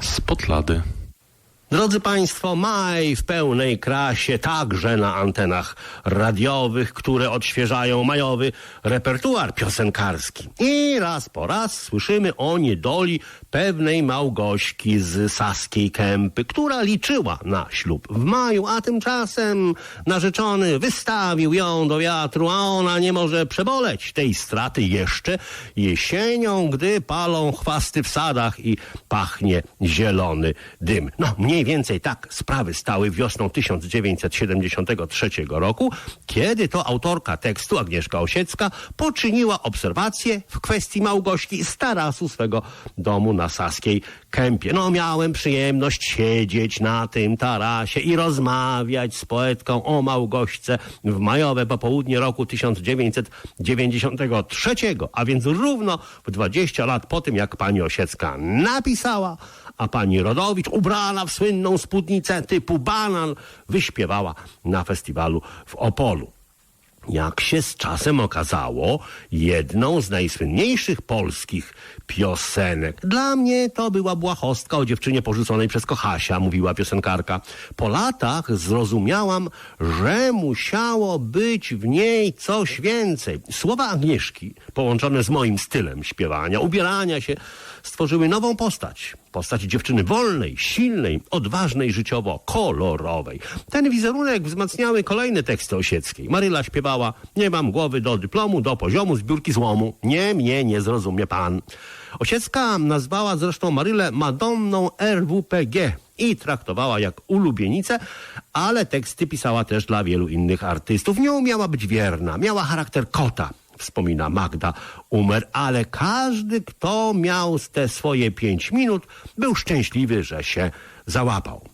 Spod. Drodzy Państwo, maj w pełnej krasie, także na antenach radiowych, które odświeżają majowy repertuar piosenkarski. I raz po raz słyszymy o niedoli pewnej Małgośki z Saskiej Kępy, która liczyła na ślub w maju, a tymczasem narzeczony wystawił ją do wiatru, a ona nie może przeboleć tej straty jeszcze jesienią, gdy palą chwasty w sadach i pachnie zielony dym. No, mniej więcej tak sprawy stały wiosną 1973 roku, kiedy to autorka tekstu Agnieszka Osiecka poczyniła obserwację w kwestii Małgośki z tarasu swego domu na Saskiej Kępie. No, miałem przyjemność siedzieć na tym tarasie i rozmawiać z poetką o Małgośce w majowe popołudnie roku 1993, a więc równo w 20 lat po tym, jak pani Osiecka napisała, a pani Rodowicz, ubrana w słynną spódnicę typu banan, wyśpiewała na festiwalu w Opolu. Jak się z czasem okazało, jedną z najsłynniejszych polskich piosenek. Dla mnie to była błahostka o dziewczynie porzuconej przez Kochasia, mówiła piosenkarka. Po latach zrozumiałam, że musiało być w niej coś więcej. Słowa Agnieszki, połączone z moim stylem śpiewania, ubierania się, stworzyły nową postać. Postać dziewczyny wolnej, silnej, odważnej życiowo, kolorowej. Ten wizerunek wzmacniały kolejne teksty Osieckiej. Maryla śpiewała, nie mam głowy do dyplomu, do poziomu zbiórki złomu. Nie, mnie nie zrozumie pan. Osiecka nazwała zresztą Marylę Madonną RWPG i traktowała jak ulubienicę, ale teksty pisała też dla wielu innych artystów. Nie umiała być wierna, miała charakter kota wspomina Magda Umer, ale każdy, kto miał te swoje pięć minut, był szczęśliwy, że się załapał.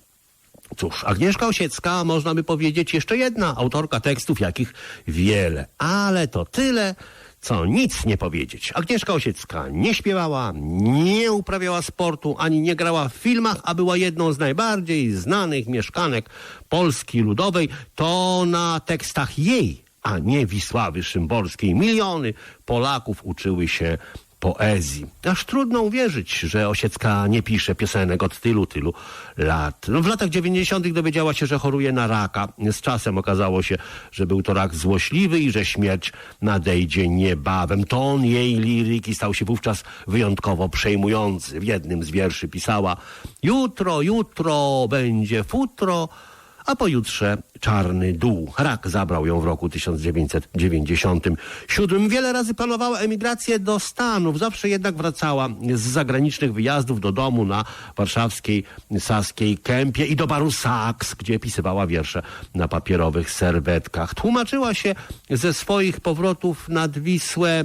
Cóż, Agnieszka Osiecka, można by powiedzieć, jeszcze jedna autorka tekstów, jakich wiele, ale to tyle, co nic nie powiedzieć. Agnieszka Osiecka nie śpiewała, nie uprawiała sportu, ani nie grała w filmach, a była jedną z najbardziej znanych mieszkanek Polski Ludowej. To na tekstach jej a nie Wisławy Szymborskiej. Miliony Polaków uczyły się poezji. Aż trudno uwierzyć, że Osiecka nie pisze piosenek od tylu, tylu lat. No, w latach 90. dowiedziała się, że choruje na raka. Z czasem okazało się, że był to rak złośliwy i że śmierć nadejdzie niebawem. Ton jej liryki stał się wówczas wyjątkowo przejmujący. W jednym z wierszy pisała Jutro, jutro będzie futro, a pojutrze czarny dół. Rak zabrał ją w roku 1997. Wiele razy planowała emigrację do Stanów, zawsze jednak wracała z zagranicznych wyjazdów do domu na warszawskiej Saskiej Kępie i do baru Saks, gdzie pisywała wiersze na papierowych serwetkach. Tłumaczyła się ze swoich powrotów nad Wisłę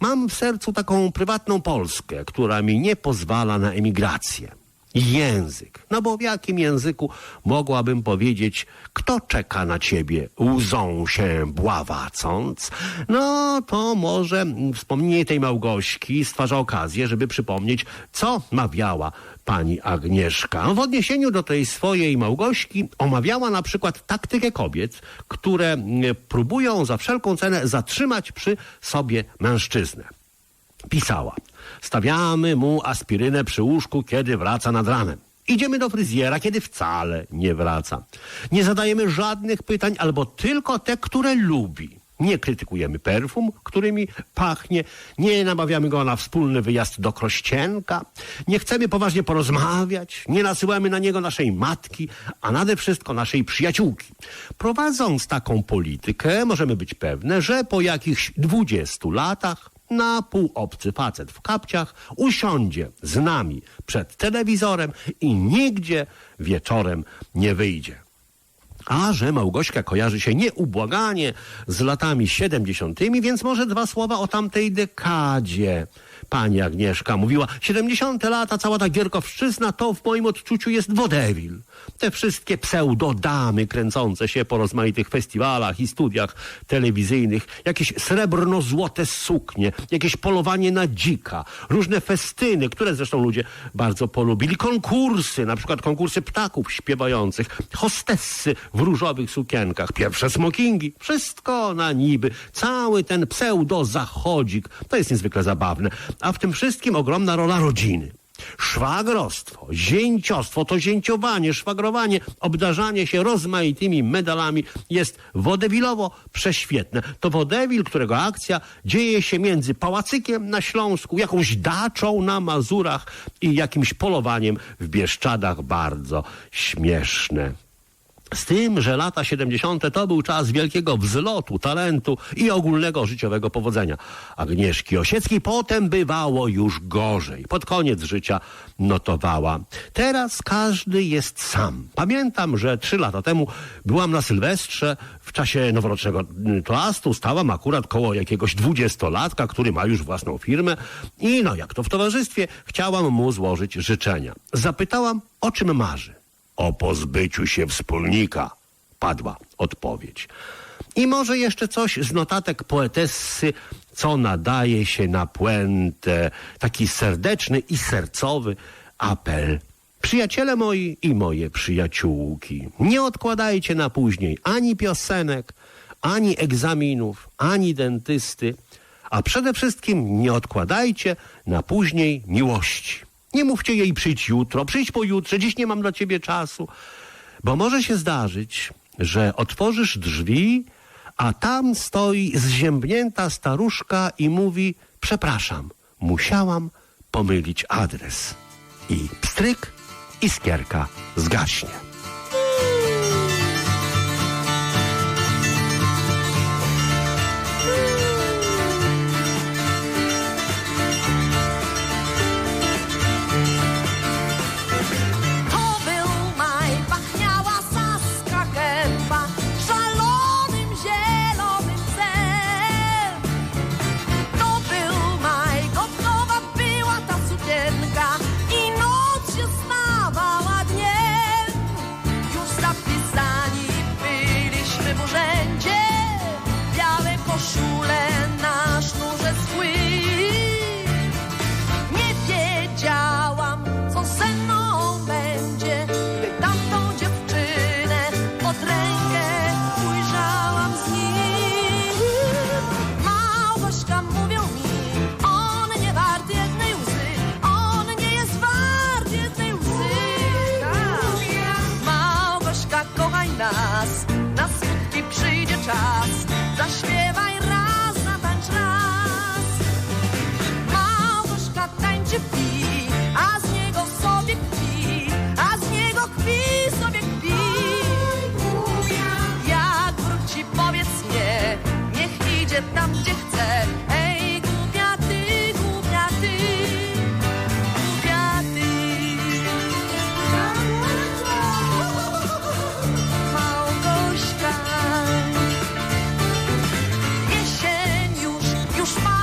Mam w sercu taką prywatną Polskę, która mi nie pozwala na emigrację język. No bo w jakim języku mogłabym powiedzieć, kto czeka na ciebie, łzą się bławacąc? No to może wspomnienie tej Małgośki stwarza okazję, żeby przypomnieć, co mawiała pani Agnieszka. W odniesieniu do tej swojej Małgośki omawiała na przykład taktykę kobiet, które próbują za wszelką cenę zatrzymać przy sobie mężczyznę. Pisała. Stawiamy mu aspirynę przy łóżku, kiedy wraca nad ranem. Idziemy do fryzjera, kiedy wcale nie wraca. Nie zadajemy żadnych pytań, albo tylko te, które lubi. Nie krytykujemy perfum, którymi pachnie, nie namawiamy go na wspólny wyjazd do Krościenka, nie chcemy poważnie porozmawiać, nie nasyłamy na niego naszej matki, a nade wszystko naszej przyjaciółki. Prowadząc taką politykę, możemy być pewne, że po jakichś dwudziestu latach na pół obcy facet w kapciach usiądzie z nami przed telewizorem i nigdzie wieczorem nie wyjdzie. A że Małgośka kojarzy się nieubłaganie z latami siedemdziesiątymi, więc może dwa słowa o tamtej dekadzie. Pani Agnieszka mówiła, 70 lata, cała ta Gierkowszczyzna to w moim odczuciu jest wodewil. Te wszystkie pseudodamy kręcące się po rozmaitych festiwalach i studiach telewizyjnych, jakieś srebrno-złote suknie, jakieś polowanie na dzika, różne festyny, które zresztą ludzie bardzo polubili, konkursy, na przykład konkursy ptaków śpiewających, hostessy w różowych sukienkach, pierwsze smokingi, wszystko na niby, cały ten pseudo-zachodzik. To jest niezwykle zabawne. A w tym wszystkim ogromna rola rodziny. Szwagrostwo, zięciostwo to zięciowanie, szwagrowanie, obdarzanie się rozmaitymi medalami jest wodewilowo prześwietne. To wodewil, którego akcja dzieje się między Pałacykiem na Śląsku, jakąś daczą na Mazurach i jakimś polowaniem w Bieszczadach bardzo śmieszne. Z tym, że lata 70. to był czas wielkiego wzlotu, talentu i ogólnego życiowego powodzenia. Agnieszki Osieckiej potem bywało już gorzej. Pod koniec życia notowała. Teraz każdy jest sam. Pamiętam, że trzy lata temu byłam na Sylwestrze w czasie noworocznego mm, toastu. Stałam akurat koło jakiegoś dwudziestolatka, który ma już własną firmę i no jak to w towarzystwie, chciałam mu złożyć życzenia. Zapytałam, o czym marzy. O pozbyciu się wspólnika, padła odpowiedź. I może jeszcze coś z notatek poetessy, co nadaje się na puentę, taki serdeczny i sercowy apel. Przyjaciele moi i moje przyjaciółki, nie odkładajcie na później ani piosenek, ani egzaminów, ani dentysty, a przede wszystkim nie odkładajcie na później miłości. Nie mówcie jej przyjdź jutro, przyjdź pojutrze, dziś nie mam dla ciebie czasu. Bo może się zdarzyć, że otworzysz drzwi, a tam stoi zziębnięta staruszka i mówi: Przepraszam, musiałam pomylić adres. I pstryk, iskierka zgaśnie. sure. meus pais.